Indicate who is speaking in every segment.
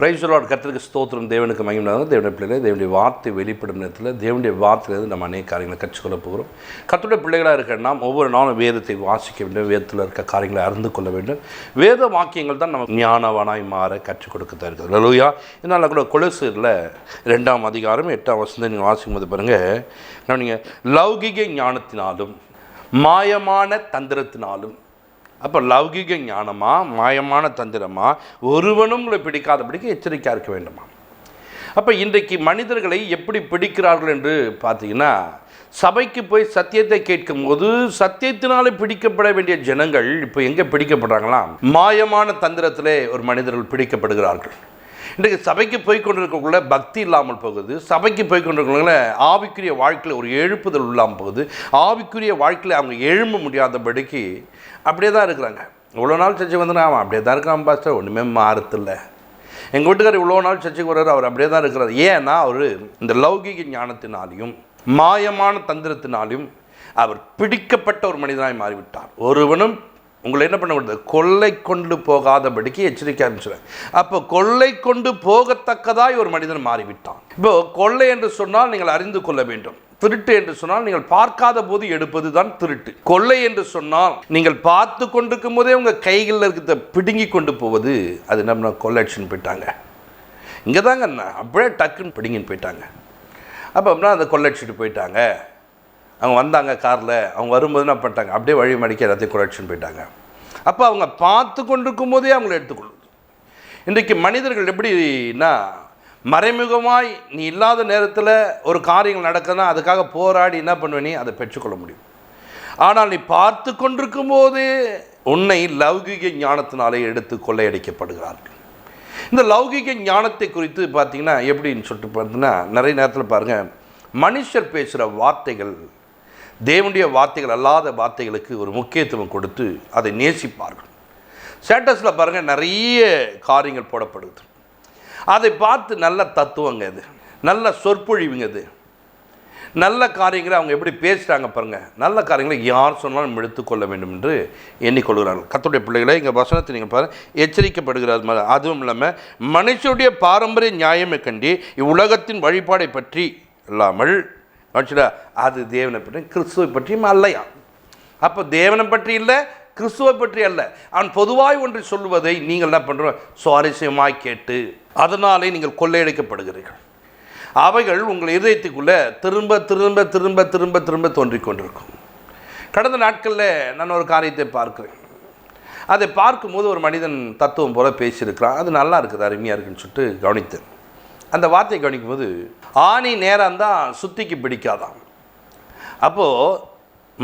Speaker 1: பிரைஸ்வரோட கத்திற்கு ஸ்தோத்திரம் தேவனுக்கு மகிமையாக தேவனுடைய பிள்ளைகளை தேவனுடைய வார்த்தை வெளிப்படும் நேரத்தில் தேவனுடைய வார்த்தையிலிருந்து நம்ம அநேக காரியங்களை கற்றுக்கொள்ள போகிறோம் கத்துடைய பிள்ளைகளாக இருக்க நாம் ஒவ்வொரு நாளும் வேதத்தை வாசிக்க வேண்டும் வேதத்தில் இருக்க காரியங்களை அறிந்து கொள்ள வேண்டும் வேத வாக்கியங்கள் தான் நம்ம ஞானவனாய் மாற கற்றுக் கொடுக்கத்தான் இருக்குது லலுயா இதனால் கூட கொலசூரில் ரெண்டாம் அதிகாரம் எட்டாம் வசந்தை நீங்கள் வாசிக்கும் போது பாருங்கள் நீங்கள் லௌகிக ஞானத்தினாலும் மாயமான தந்திரத்தினாலும் அப்போ லௌகிக ஞானமா மாயமான தந்திரமா ஒருவனும் உங்களை பிடிக்காதபடிக்கு எச்சரிக்கையாக இருக்க வேண்டுமா அப்போ இன்றைக்கு மனிதர்களை எப்படி பிடிக்கிறார்கள் என்று பார்த்தீங்கன்னா சபைக்கு போய் சத்தியத்தை கேட்கும் போது சத்தியத்தினாலே பிடிக்கப்பட வேண்டிய ஜனங்கள் இப்போ எங்கே பிடிக்கப்படுறாங்களாம் மாயமான தந்திரத்திலே ஒரு மனிதர்கள் பிடிக்கப்படுகிறார்கள் இன்றைக்கு சபைக்கு போய் கொண்டிருக்கக்குள்ள பக்தி இல்லாமல் போகுது சபைக்கு போய் கொண்டிருக்கவங்கள ஆவிக்குரிய வாழ்க்கையில் ஒரு எழுப்புதல் இல்லாமல் போகுது ஆவிக்குரிய வாழ்க்கையில் அவங்க எழும்ப முடியாதபடிக்கு அப்படியே தான் இருக்கிறாங்க இவ்வளோ நாள் வந்து நான் அவன் அப்படியே தான் இருக்கான் பாஸ்டர் ஒன்றுமே மாறத்தில்லை எங்கள் வீட்டுக்காரர் இவ்வளோ நாள் சர்ச்சைக்கு வர்றாரு அவர் அப்படியே தான் இருக்கிறார் ஏன்னா அவர் இந்த லௌகிக ஞானத்தினாலையும் மாயமான தந்திரத்தினாலையும் அவர் பிடிக்கப்பட்ட ஒரு மனிதனாய் மாறிவிட்டார் ஒருவனும் உங்களை என்ன பண்ண முடியாது கொள்ளை கொண்டு போகாதபடிக்கு எச்சரிக்கை ஆரம்பிச்சுறேன் அப்போ கொள்ளை கொண்டு போகத்தக்கதாய் ஒரு மனிதன் மாறிவிட்டான் இப்போ கொள்ளை என்று சொன்னால் நீங்கள் அறிந்து கொள்ள வேண்டும் திருட்டு என்று சொன்னால் நீங்கள் பார்க்காத போது எடுப்பது தான் திருட்டு கொள்ளை என்று சொன்னால் நீங்கள் பார்த்து கொண்டிருக்கும் போதே உங்கள் கைகளில் இருக்கிறத பிடுங்கி கொண்டு போவது அது நம்ம கொள்ளை போயிட்டாங்க இங்கே தாங்க அப்படியே டக்குன்னு பிடிங்கின்னு போயிட்டாங்க அப்போ அப்படின்னா அந்த கொள்ளை போயிட்டாங்க அவங்க வந்தாங்க காரில் அவங்க வரும்போது என்ன பண்ணிட்டாங்க அப்படியே வழி மடிக்க எல்லாத்தையும் கொள்ளை போயிட்டாங்க அப்போ அவங்க பார்த்து கொண்டிருக்கும் போதே அவங்கள எடுத்துக்கொள்ளுது இன்றைக்கு மனிதர்கள் எப்படின்னா மறைமுகமாய் நீ இல்லாத நேரத்தில் ஒரு காரியங்கள் நடக்குதுன்னா அதுக்காக போராடி என்ன பண்ணுவே நீ அதை பெற்றுக்கொள்ள முடியும் ஆனால் நீ பார்த்து கொண்டிருக்கும் போது உன்னை லௌகிக ஞானத்தினாலே எடுத்து கொள்ளையடிக்கப்படுகிறார்கள் இந்த லௌகிக ஞானத்தை குறித்து பார்த்திங்கன்னா எப்படின்னு சொல்லிட்டு பார்த்தீங்கன்னா நிறைய நேரத்தில் பாருங்கள் மனுஷர் பேசுகிற வார்த்தைகள் தேவனுடைய வார்த்தைகள் அல்லாத வார்த்தைகளுக்கு ஒரு முக்கியத்துவம் கொடுத்து அதை நேசிப்பார்கள் ஸ்டேட்டஸில் பாருங்கள் நிறைய காரியங்கள் போடப்படுது அதை பார்த்து நல்ல தத்துவங்க இது நல்ல சொற்பொழிவுங்க இது நல்ல காரியங்களை அவங்க எப்படி பேசுகிறாங்க பாருங்கள் நல்ல காரியங்களை யார் சொன்னாலும் எடுத்துக்கொள்ள வேண்டும் என்று எண்ணிக்கொள்கிறார்கள் கத்துடைய பிள்ளைகளை இங்கே வசனத்தை நீங்கள் பாரு எச்சரிக்கப்படுகிறார் மாதிரி அதுவும் இல்லாமல் மனுஷனுடைய பாரம்பரிய நியாயமே கண்டி இவ்வுலகத்தின் வழிபாடை பற்றி இல்லாமல் அது தேவனை பற்றி கிறிஸ்துவை பற்றியும் அல்லையா அப்போ தேவனை பற்றி இல்லை கிறிஸ்துவை பற்றி அல்ல அவன் பொதுவாக ஒன்று சொல்லுவதை நீங்கள் என்ன பண்ணுறோம் சுவாரஸ்யமாக கேட்டு அதனாலே நீங்கள் கொள்ளையடிக்கப்படுகிறீர்கள் அவைகள் உங்கள் இதயத்துக்குள்ளே திரும்ப திரும்ப திரும்ப திரும்ப திரும்ப தோன்றிக் கொண்டிருக்கும் கடந்த நாட்களில் நான் ஒரு காரியத்தை பார்க்குறேன் அதை பார்க்கும்போது ஒரு மனிதன் தத்துவம் போல் பேசியிருக்கிறான் அது நல்லா இருக்குது அருமையாக இருக்குன்னு சொல்லிட்டு கவனித்தேன் அந்த வார்த்தையை கவனிக்கும்போது ஆணி நேரம் தான் சுத்திக்கு பிடிக்காதான் அப்போது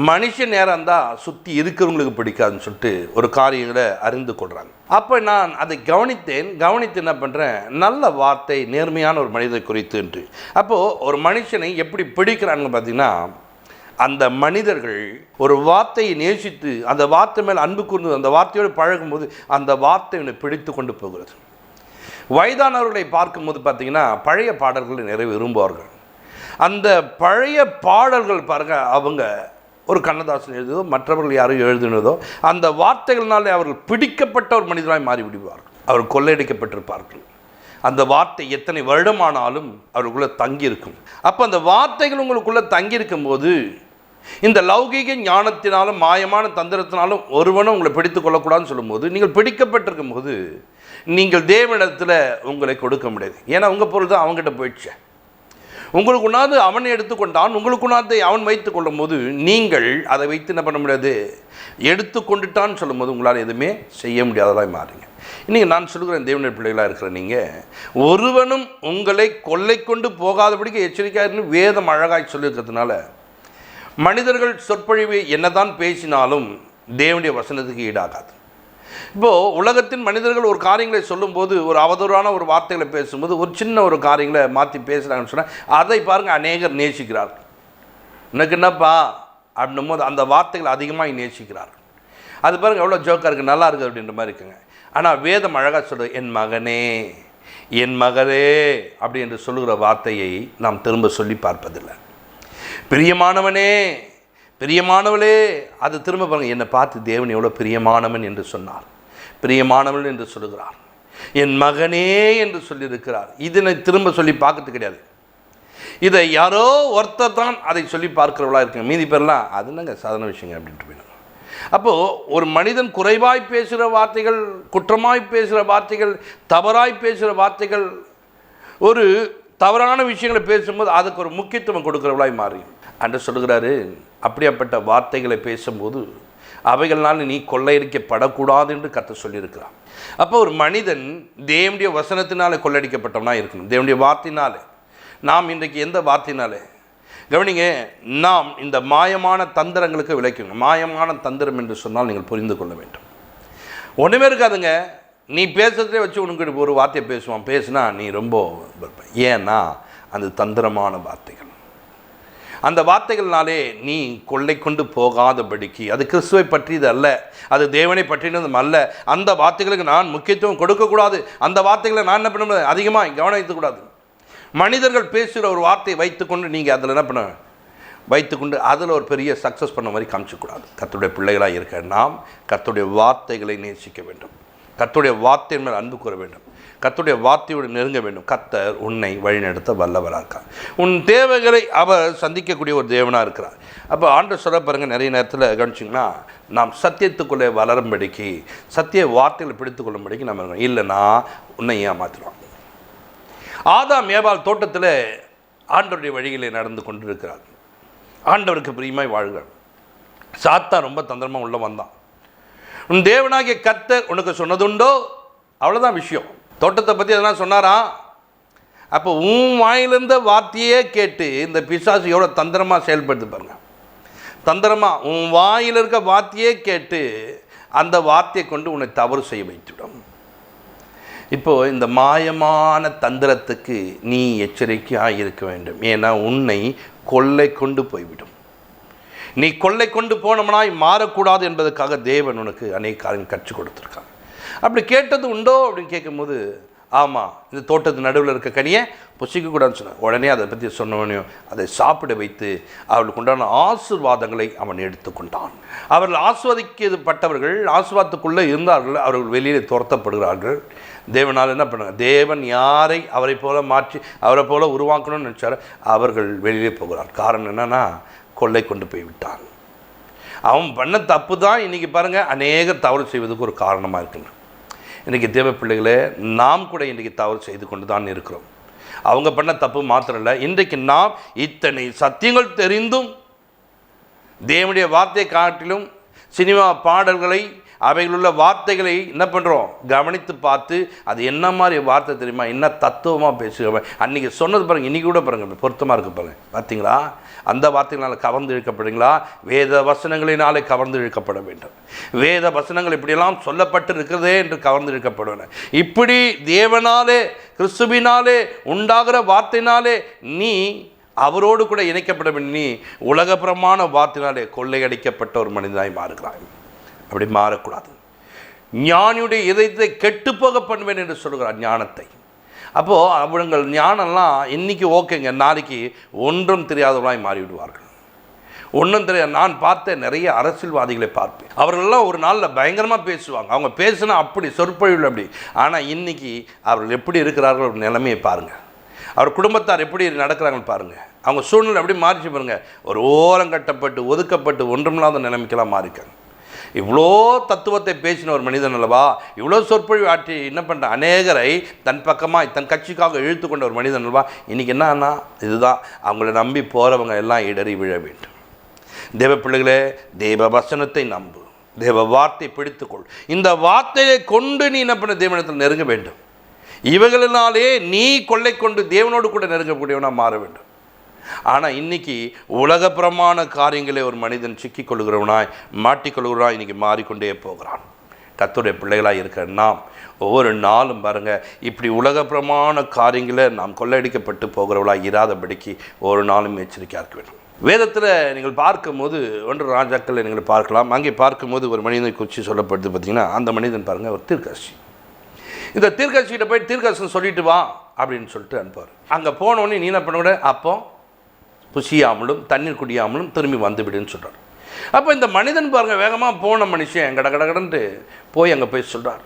Speaker 1: மனுஷ நேரம் தான் சுற்றி இருக்கிறவங்களுக்கு பிடிக்காதுன்னு சொல்லிட்டு ஒரு காரியங்களை அறிந்து கொள்கிறாங்க அப்போ நான் அதை கவனித்தேன் கவனித்து என்ன பண்ணுறேன் நல்ல வார்த்தை நேர்மையான ஒரு மனிதனை குறித்து என்று அப்போது ஒரு மனுஷனை எப்படி பிடிக்கிறாங்கன்னு பார்த்தீங்கன்னா அந்த மனிதர்கள் ஒரு வார்த்தையை நேசித்து அந்த வார்த்தை மேல் அன்பு கூர்ந்து அந்த வார்த்தையோடு பழகும்போது அந்த வார்த்தை பிடித்து கொண்டு போகிறது வயதானவர்களை பார்க்கும்போது பார்த்திங்கன்னா பழைய பாடல்களை நிறைய விரும்புவார்கள் அந்த பழைய பாடல்கள் பாருங்கள் அவங்க ஒரு கண்ணதாசன் எழுதுவதோ மற்றவர்கள் யாரும் எழுதினதோ அந்த வார்த்தைகளினாலே அவர்கள் பிடிக்கப்பட்ட ஒரு மனிதராய் மாறிவிடுவார்கள் அவர் கொள்ளையடிக்கப்பட்டிருப்பார்கள் அந்த வார்த்தை எத்தனை வருடமானாலும் அவர்களுக்குள்ளே தங்கியிருக்கும் அப்போ அந்த வார்த்தைகள் உங்களுக்குள்ளே தங்கியிருக்கும் போது இந்த லௌகீக ஞானத்தினாலும் மாயமான தந்திரத்தினாலும் ஒருவனும் உங்களை பிடித்து கொள்ளக்கூடாதுன்னு சொல்லும்போது நீங்கள் பிடிக்கப்பட்டிருக்கும் போது நீங்கள் தேவனிடத்தில் உங்களை கொடுக்க முடியாது ஏன்னா உங்கள் பொருள் தான் அவங்ககிட்ட போயிடுச்சேன் உங்களுக்கு உணாது அவனை எடுத்துக்கொண்டான் உங்களுக்கு உணாதை அவன் வைத்து கொள்ளும் போது நீங்கள் அதை வைத்து என்ன பண்ண முடியாது எடுத்துக்கொண்டுட்டான்னு சொல்லும்போது உங்களால் எதுவுமே செய்ய முடியாததாக மாறுங்க இன்றைக்கி நான் சொல்லுகிறேன் தேவனுடைய பிள்ளைகளாக இருக்கிற நீங்கள் ஒருவனும் உங்களை கொள்ளை கொண்டு போகாதபடிக்கு எச்சரிக்கையாக வேதம் அழகாய் சொல்லியிருக்கிறதுனால மனிதர்கள் சொற்பொழிவு என்னதான் பேசினாலும் தேவனுடைய வசனத்துக்கு ஈடாகாது இப்போது உலகத்தின் மனிதர்கள் ஒரு காரியங்களை சொல்லும்போது ஒரு அவதூறான ஒரு வார்த்தைகளை பேசும்போது ஒரு சின்ன ஒரு காரியங்களை மாற்றி பேசுகிறாங்கன்னு சொன்னால் அதை பாருங்கள் அநேகர் நேசிக்கிறார் எனக்கு என்னப்பா அப்படின்னும் போது அந்த வார்த்தைகளை அதிகமாக நேசிக்கிறார் அது பாருங்கள் எவ்வளோ ஜோக்காக இருக்குது நல்லா இருக்குது அப்படின்ற மாதிரி இருக்குங்க ஆனால் வேதம் அழகாக சொல்கிறது என் மகனே என் மகளே அப்படி என்று சொல்லுகிற வார்த்தையை நாம் திரும்ப சொல்லி பார்ப்பதில்லை பிரியமானவனே பிரியமானவளே அது திரும்ப பாருங்கள் என்னை பார்த்து தேவன் எவ்வளோ பிரியமானவன் என்று சொன்னார் பிரியமானவள் என்று சொல்லுகிறார் என் மகனே என்று சொல்லியிருக்கிறார் இதனை திரும்ப சொல்லி பார்க்கறது கிடையாது இதை யாரோ ஒருத்தர் தான் அதை சொல்லி பார்க்கிறவளாக இருக்காங்க மீதி பேர்லாம் அது என்னங்க சாதாரண விஷயங்க அப்படின்ட்டு போயிடும் அப்போது ஒரு மனிதன் குறைவாய் பேசுகிற வார்த்தைகள் குற்றமாய் பேசுகிற வார்த்தைகள் தவறாய் பேசுகிற வார்த்தைகள் ஒரு தவறான விஷயங்களை பேசும்போது அதுக்கு ஒரு முக்கியத்துவம் கொடுக்குறவளாய் மாறி அன்று சொல்கிறாரு அப்படியாப்பட்ட வார்த்தைகளை பேசும்போது அவைகளால் நீ கொள்ளையடிக்கப்படக்கூடாது என்று கத்த சொல்லியிருக்கிறான் அப்போ ஒரு மனிதன் தேவனுடைய வசனத்தினால கொள்ளடிக்கப்பட்டவனா இருக்கணும் தேவனுடைய வார்த்தையினால நாம் இன்றைக்கு எந்த வார்த்தையினாலே கவனிங்க நாம் இந்த மாயமான தந்திரங்களுக்கு விளக்கணும் மாயமான தந்திரம் என்று சொன்னால் நீங்கள் புரிந்து கொள்ள வேண்டும் ஒன்றுமே இருக்காதுங்க நீ பேசுகிறதே வச்சு உனக்கு ஒரு வார்த்தையை பேசுவான் பேசுனா நீ ரொம்ப ஏன்னா அந்த தந்திரமான வார்த்தைகள் அந்த வார்த்தைகள்னாலே நீ கொள்ளை கொண்டு போகாதபடிக்கு அது கிறிஸ்துவை பற்றியது அல்ல அது தேவனை பற்றினதும் அல்ல அந்த வார்த்தைகளுக்கு நான் முக்கியத்துவம் கொடுக்கக்கூடாது அந்த வார்த்தைகளை நான் என்ன பண்ண முடியாது அதிகமாக கவனித்துக்கூடாது மனிதர்கள் பேசுகிற ஒரு வார்த்தையை வைத்துக்கொண்டு நீங்கள் அதில் என்ன பண்ண வைத்துக்கொண்டு அதில் ஒரு பெரிய சக்ஸஸ் பண்ண மாதிரி காமிச்சக்கூடாது கத்துடைய பிள்ளைகளாக இருக்க நாம் கத்துடைய வார்த்தைகளை நேசிக்க வேண்டும் கத்துடைய வார்த்தையின் மேல் அன்பு கூற வேண்டும் கத்துடைய வார்த்தையோடு நெருங்க வேண்டும் கத்தர் உன்னை வழிநடத்த வல்லவராக இருக்கார் உன் தேவைகளை அவர் சந்திக்கக்கூடிய ஒரு தேவனாக இருக்கிறார் அப்போ ஆண்டு சொல்ல பாருங்கள் நிறைய நேரத்தில் கவனிச்சிங்கன்னா நாம் சத்தியத்துக்குள்ளே வளரும்படிக்கு சத்திய வார்த்தைகளை பிடித்து கொள்ளும்படிக்கு நம்ம இல்லைன்னா உன்னை ஏமாத்திடுவான் ஆதாம் ஏபால் தோட்டத்தில் ஆண்டவருடைய வழிகளை நடந்து கொண்டிருக்கிறார் ஆண்டவருக்கு பிரியமாய் வாழ்கள் சாத்தா ரொம்ப தந்திரமாக உள்ளே வந்தான் உன் தேவனாகிய கத்தர் உனக்கு சொன்னதுண்டோ அவ்வளோதான் விஷயம் தோட்டத்தை பற்றி எதனா சொன்னாராம் அப்போ உன் வாயிலிருந்த வார்த்தையே கேட்டு இந்த பிசாசு எவ்வளோ தந்திரமாக செயல்படுத்து பாருங்க தந்திரமாக உன் வாயில் இருக்க வார்த்தையே கேட்டு அந்த வார்த்தையை கொண்டு உன்னை தவறு செய்ய வைத்துவிடும் இப்போது இந்த மாயமான தந்திரத்துக்கு நீ எச்சரிக்கையாக இருக்க வேண்டும் ஏன்னா உன்னை கொள்ளை கொண்டு போய்விடும் நீ கொள்ளை கொண்டு போனோம்னா மாறக்கூடாது என்பதற்காக தேவன் உனக்கு அநேக காரியம் கற்றுக் கொடுத்துருக்காங்க அப்படி கேட்டது உண்டோ அப்படின்னு கேட்கும்போது ஆமாம் இந்த தோட்டத்து நடுவில் இருக்க கனியை கூடாதுன்னு சொன்னேன் உடனே அதை பற்றி சொன்னவனையும் அதை சாப்பிட வைத்து அவளுக்கு உண்டான ஆசிர்வாதங்களை அவன் எடுத்துக்கொண்டான் அவர்கள் பட்டவர்கள் ஆசிர்வாதத்துக்குள்ளே இருந்தார்கள் அவர்கள் வெளியில் துரத்தப்படுகிறார்கள் தேவனால் என்ன பண்ணுங்க தேவன் யாரை அவரை போல மாற்றி அவரை போல உருவாக்கணும்னு நினச்சார் அவர்கள் வெளியே போகிறார் காரணம் என்னென்னா கொள்ளை கொண்டு போய் விட்டான் அவன் பண்ண தப்பு தான் இன்றைக்கி பாருங்கள் அநேக தவறு செய்வதற்கு ஒரு காரணமாக இருக்குன்னு இன்றைக்கி தேவ பிள்ளைகளே நாம் கூட இன்றைக்கி தவறு செய்து கொண்டு தான் இருக்கிறோம் அவங்க பண்ண தப்பு மாத்திரம் இல்லை இன்றைக்கு நாம் இத்தனை சத்தியங்கள் தெரிந்தும் தேவனுடைய வார்த்தை காட்டிலும் சினிமா பாடல்களை அவைகளுள்ள வார்த்தைகளை என்ன பண்ணுறோம் கவனித்து பார்த்து அது என்ன மாதிரி வார்த்தை தெரியுமா என்ன தத்துவமாக பேசுகிறவன் அன்றைக்கி சொன்னது பாருங்கள் இன்றைக்கி கூட பாருங்கள் பொருத்தமாக இருக்க பாருங்கள் பார்த்தீங்களா அந்த வார்த்தைகளால் கவர்ந்து இழுக்கப்படுங்களா வேத வசனங்களினாலே கவர்ந்து இழுக்கப்பட வேண்டும் வேத வசனங்கள் இப்படியெல்லாம் சொல்லப்பட்டு இருக்கிறதே என்று கவர்ந்து இழுக்கப்படுவேன் இப்படி தேவனாலே கிறிஸ்துவினாலே உண்டாகிற வார்த்தையினாலே நீ அவரோடு கூட இணைக்கப்பட வேண்டும் நீ பிரமாண வார்த்தையினாலே கொள்ளையடிக்கப்பட்ட ஒரு மனிதனாய் மாறுகிறாய் அப்படி மாறக்கூடாது ஞானியுடைய இதயத்தை கெட்டுப்போக பண்ணுவேன் என்று சொல்கிறார் ஞானத்தை அப்போது அவங்கள் ஞானம்லாம் இன்றைக்கி ஓகேங்க நாளைக்கு ஒன்றும் தெரியாதவர்களாய் மாறிவிடுவார்கள் ஒன்றும் தெரியாது நான் பார்த்த நிறைய அரசியல்வாதிகளை பார்ப்பேன் அவர்களெல்லாம் ஒரு நாளில் பயங்கரமாக பேசுவாங்க அவங்க பேசுனா அப்படி சொற்பொழிவில் அப்படி ஆனால் இன்றைக்கி அவர்கள் எப்படி இருக்கிறார்கள் நிலைமையை பாருங்கள் அவர் குடும்பத்தார் எப்படி நடக்கிறாங்கன்னு பாருங்கள் அவங்க சூழ்நிலை அப்படி மாறிச்சு பாருங்கள் ஒரு ஓரம் கட்டப்பட்டு ஒதுக்கப்பட்டு ஒன்றுமில்லாத நிலைமைக்கெல்லாம் மாறிக்காங்க இவ்வளோ தத்துவத்தை பேசின ஒரு மனிதன் அல்லவா இவ்வளோ சொற்பொழிவு ஆற்றி என்ன பண்ணுற அநேகரை தன் பக்கமாக தன் கட்சிக்காக இழுத்து கொண்ட ஒரு மனிதன் அல்லவா இன்றைக்கி என்னன்னா இதுதான் அவங்கள நம்பி போகிறவங்க எல்லாம் இடறி விழ வேண்டும் தேவ பிள்ளைகளே தேவ வசனத்தை நம்பு தேவ வார்த்தை பிடித்துக்கொள் இந்த வார்த்தையை கொண்டு நீ என்ன பண்ண தேவனத்தில் நெருங்க வேண்டும் இவர்களினாலே நீ கொள்ளை கொண்டு தேவனோடு கூட நெருங்கக்கூடியவனாக மாற வேண்டும் ஆனால் இன்றைக்கி உலக பிரமாண காரியங்களை ஒரு மனிதன் சிக்கிக்கொள்கிறவனாய் மாட்டிக்கொள்கிறவனாய் இன்றைக்கி மாறிக்கொண்டே போகிறான் கத்துடைய பிள்ளைகளாக இருக்க நாம் ஒவ்வொரு நாளும் பாருங்கள் இப்படி உலகப்பிரமான காரியங்களை நாம் கொள்ளையடிக்கப்பட்டு போகிறவளாக இராதபடிக்கு ஒரு நாளும் எச்சரிக்கையாக இருக்க வேண்டும் வேதத்தில் நீங்கள் பார்க்கும்போது ஒன்று ராஜாக்களை நீங்கள் பார்க்கலாம் அங்கே பார்க்கும்போது ஒரு மனிதனை குறித்து சொல்லப்படுது பார்த்திங்கன்னா அந்த மனிதன் பாருங்கள் ஒரு தீர்க்கட்சி இந்த தீர்க்கட்சிகிட்ட போய் தீர்க்கட்சன் சொல்லிட்டு வா அப்படின்னு சொல்லிட்டு அனுப்பார் அங்கே போனோடனே நீ என்ன பண்ண கூட அப்போ புசியாமலும் தண்ணீர் குடியாமலும் திரும்பி வந்துவிடுன்னு சொல்கிறார் அப்போ இந்த மனிதன் பாருங்கள் வேகமாக போன மனுஷன் கட கடகடன்ட்டு போய் அங்கே போய் சொல்கிறார்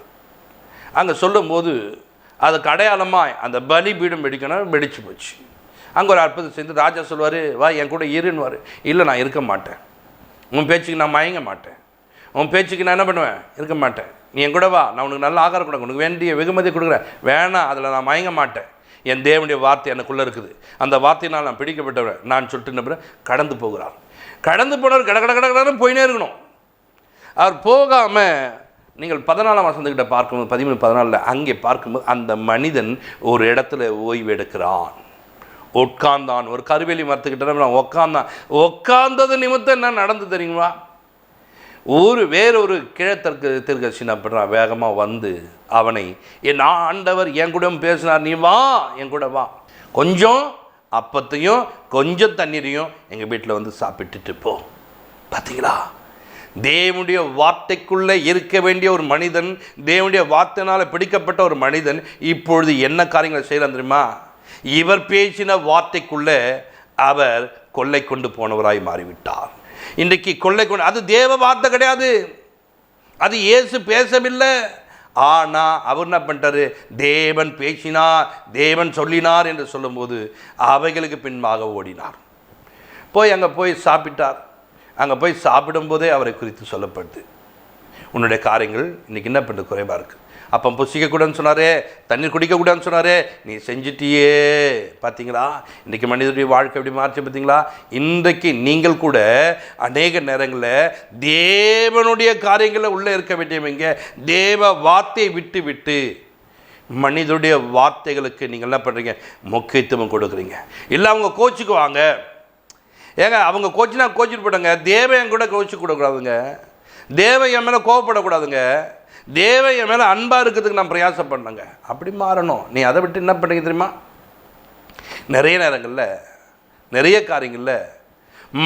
Speaker 1: அங்கே சொல்லும்போது அது கடையாளமாக அந்த பலி பீடம் வெடிக்கணும் வெடிச்சு போச்சு அங்கே ஒரு அற்புதம் சேர்ந்து ராஜா சொல்வார் வா என் கூட இருன்னுவார் இல்லை நான் இருக்க மாட்டேன் உன் பேச்சுக்கு நான் மயங்க மாட்டேன் உன் பேச்சுக்கு நான் என்ன பண்ணுவேன் இருக்க மாட்டேன் நீ என் கூட வா நான் உனக்கு நல்ல ஆகாரம் கொடுக்க உனக்கு வேண்டிய வெகுமதி கொடுக்குறேன் வேணாம் அதில் நான் மயங்க மாட்டேன் என் தேவனுடைய வார்த்தை எனக்குள்ளே இருக்குது அந்த வார்த்தையினால் நான் பிடிக்கப்பட்டவன் நான் சொல்லிட்டு நம்புகிறேன் கடந்து போகிறார் கடந்து போனவர் கட கட கடகடன்னு போயினே இருக்கணும் அவர் போகாமல் நீங்கள் பதினாலாம் வசந்தக்கிட்ட பார்க்கும்போது பதிமூணு பதினாலில் அங்கே பார்க்கும்போது அந்த மனிதன் ஒரு இடத்துல ஓய்வு எடுக்கிறான் உட்கார்ந்தான் ஒரு கருவேலி மரத்துக்கிட்ட உட்காந்தான் உட்கார்ந்தது நிமித்தம் என்ன நடந்து தெரியுமா ஒரு வேறொரு கிழத்தற்கு திருக்கட்சினா பண்ணுறான் வேகமாக வந்து அவனை என் ஆண்டவர் என் கூட பேசினார் நீ வா என் கூட வா கொஞ்சம் அப்பத்தையும் கொஞ்சம் தண்ணீரையும் எங்கள் வீட்டில் வந்து சாப்பிட்டுட்டு போ பார்த்தீங்களா தேவனுடைய வார்த்தைக்குள்ளே இருக்க வேண்டிய ஒரு மனிதன் தேவனுடைய வார்த்தையினால் பிடிக்கப்பட்ட ஒரு மனிதன் இப்பொழுது என்ன காரியங்களை செய்கிறான் தெரியுமா இவர் பேசின வார்த்தைக்குள்ளே அவர் கொள்ளை கொண்டு போனவராய் மாறிவிட்டார் இன்றைக்கு கொள்ளை கொண்டு அது தேவ வார்த்தை கிடையாது அது இயேசு பேசவில்லை ஆனால் அவர் என்ன பண்ணிட்டாரு தேவன் பேசினார் தேவன் சொல்லினார் என்று சொல்லும்போது அவைகளுக்கு பின்பாக ஓடினார் போய் அங்கே போய் சாப்பிட்டார் அங்கே போய் சாப்பிடும்போதே அவரை குறித்து சொல்லப்படுது உன்னுடைய காரியங்கள் இன்றைக்கி என்ன பண்ணுறது குறைவாக இருக்குது அப்போ புசிக்கக்கூடாதுன்னு சொன்னாரே தண்ணீர் குடிக்கக்கூடாதுன்னு சொன்னார் நீ செஞ்சிட்டியே பார்த்தீங்களா இன்றைக்கி மனிதருடைய வாழ்க்கை எப்படி மாற்றி பார்த்தீங்களா இன்றைக்கு நீங்கள் கூட அநேக நேரங்களில் தேவனுடைய காரியங்களில் உள்ளே இருக்க வேண்டியவங்க தேவ வார்த்தையை விட்டு விட்டு மனிதருடைய வார்த்தைகளுக்கு நீங்கள் என்ன பண்ணுறீங்க முக்கியத்துவம் கொடுக்குறீங்க இல்லை அவங்க கோச்சிக்குவாங்க ஏங்க அவங்க கோச்சினா கோச்சிட்டு போயிடுங்க தேவன் கூட கோச்சு கொடுக்கூடாதுங்க தேவன் என் மேலே கோவப்படக்கூடாதுங்க தேவன் என் மேலே அன்பாக இருக்கிறதுக்கு நான் பிரயாசம் பண்ணுங்க அப்படி மாறணும் நீ அதை விட்டு என்ன பண்ணுங்க தெரியுமா நிறைய நேரங்களில் நிறைய காரியங்களில்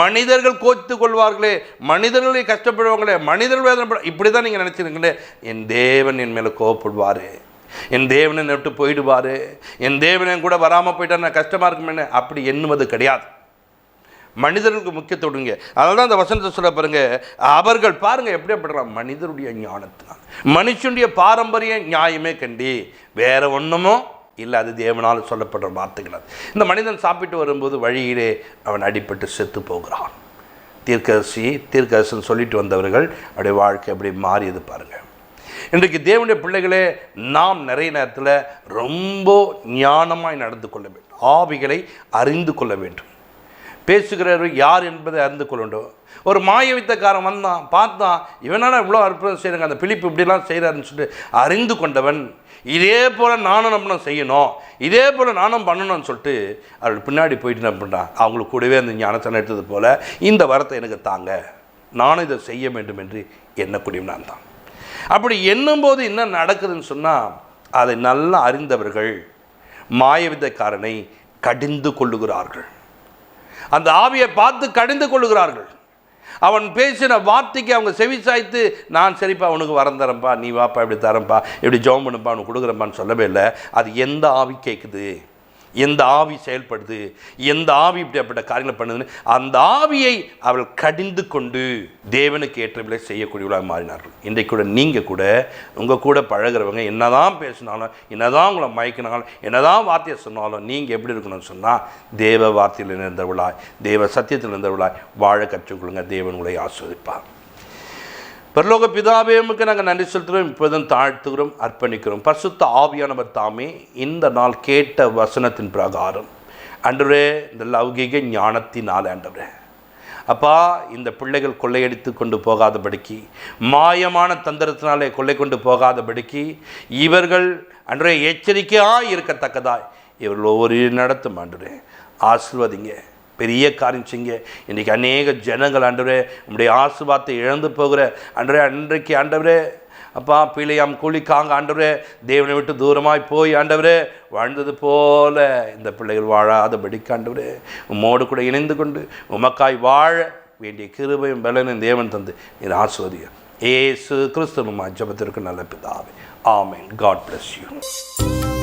Speaker 1: மனிதர்கள் கோத்து கொள்வார்களே மனிதர்களே கஷ்டப்படுவாங்களே மனிதர்கள் வேதனை இப்படி தான் நீங்கள் நினச்சிருக்கீங்களே என் தேவன் என் மேலே கோவப்படுவார் என் தேவனை நட்டு போயிடுவார் என் தேவனையும் கூட வராமல் போயிட்டா நான் கஷ்டமாக இருக்குமேனு அப்படி எண்ணுவது கிடையாது மனிதர்களுக்கு முக்கியத்துவடுங்க அதனால தான் அந்த வசனத்தை சொல்ல பாருங்க அவர்கள் பாருங்க எப்படியாப்படுறான் மனிதருடைய ஞானத்தினால் மனுஷனுடைய பாரம்பரிய நியாயமே கண்டி வேற ஒன்றுமோ இல்லை அது தேவனால் சொல்லப்படுற வார்த்தைகள் அது இந்த மனிதன் சாப்பிட்டு வரும்போது வழியிலே அவன் அடிபட்டு செத்து போகிறான் தீர்க்கரசி தீர்க்கரசன் சொல்லிட்டு வந்தவர்கள் அப்படியே வாழ்க்கை அப்படியே மாறியது பாருங்கள் இன்றைக்கு தேவனுடைய பிள்ளைகளே நாம் நிறைய நேரத்தில் ரொம்ப ஞானமாய் நடந்து கொள்ள வேண்டும் ஆவிகளை அறிந்து கொள்ள வேண்டும் பேசுகிறவர் யார் என்பதை அறிந்து கொள்ளணும் ஒரு மாய வித்தக்காரன் வந்தான் பார்த்தான் இவனால் இவ்வளோ அற்புதம் செய்கிறாங்க அந்த பிலிப்பு இப்படிலாம் செய்கிறாருன்னு சொல்லிட்டு அறிந்து கொண்டவன் இதே போல் நானும் நம்ம செய்யணும் இதே போல் நானும் பண்ணணும்னு சொல்லிட்டு அவர்கள் பின்னாடி போயிட்டு என்ன பண்ணான் அவங்களுக்கு கூடவே அந்த ஞானத்தை எடுத்தது போல் இந்த வரத்தை எனக்கு தாங்க நானும் இதை செய்ய வேண்டும் என்று எண்ணக்கூடிய நான் தான் அப்படி எண்ணும்போது என்ன நடக்குதுன்னு சொன்னால் அதை நல்லா அறிந்தவர்கள் மாயவிதக்காரனை கடிந்து கொள்ளுகிறார்கள் அந்த ஆவியை பார்த்து கடிந்து கொள்கிறார்கள் அவன் பேசின வார்த்தைக்கு அவங்க செவி சாய்த்து நான் சரிப்பா அவனுக்கு வரம் நீ வாப்பா இப்படி தரேன்ப்பா இப்படி ஜோம் பண்ணுப்பா அவனுக்கு கொடுக்குறப்பான்னு சொல்லவே இல்லை அது எந்த ஆவி கேட்குது எந்த ஆவி செயல்படுது எந்த ஆவி இப்படிப்பட்ட காரியங்களை பண்ணுதுன்னு அந்த ஆவியை அவள் கடிந்து கொண்டு தேவனுக்கு ஏற்றவில்லை செய்யக்கூடியவளாக மாறினார்கள் இன்றைக்கு கூட நீங்கள் கூட உங்கள் கூட பழகிறவங்க என்னதான் பேசினாலும் என்னதான் உங்களை மயக்கினாலும் என்னதான் வார்த்தையை சொன்னாலும் நீங்கள் எப்படி இருக்கணும்னு சொன்னால் தேவ வார்த்தையில் இருந்தவளாய் தேவ சத்தியத்தில் இருந்தவளாய் வாழ கற்றுக்கொள்ளுங்க தேவன் உங்களை ஆஸ்வதிப்பார் பரலோக பிதாவேமுக்கு நாங்கள் நன்றி செலுத்துகிறோம் இப்போதும் தாழ்த்துகிறோம் அர்ப்பணிக்கிறோம் பரிசுத்த ஆவியானவர் தாமே இந்த நாள் கேட்ட வசனத்தின் பிரகாரம் அன்றுவரே இந்த லௌகிக ஞானத்தினால் ஆண்டவரே அப்பா இந்த பிள்ளைகள் கொள்ளையடித்து கொண்டு போகாதபடிக்கு மாயமான தந்திரத்தினாலே கொள்ளை கொண்டு போகாதபடிக்கு இவர்கள் அன்றைய எச்சரிக்கையாக இருக்கத்தக்கதாய் இவர்கள் ஒவ்வொரு நடத்தும் அன்றுரே ஆசிர்வதிங்க பெரிய காரியம் செய்ய இன்றைக்கி அநேக ஜனங்கள் ஆண்டவரே நம்முடைய ஆசுபாத்தை இழந்து போகிற அன்றே அன்றைக்கு ஆண்டவரே அப்பா பிள்ளையாம் கூலிக்காங்க ஆண்டவரே தேவனை விட்டு தூரமாய் போய் ஆண்டவரே வாழ்ந்தது போல இந்த பிள்ளைகள் வாழாதபடிக்கு ஆண்டவரே உம்மோடு கூட இணைந்து கொண்டு உமக்காய் வாழ வேண்டிய கிருபையும் பலனும் தேவன் தந்து என் ஆசுவதியம் ஏசு கிறிஸ்துவமா ஜபத்திற்கு நல்ல பிதாவே ஆமேன் காட் பிளஸ் யூ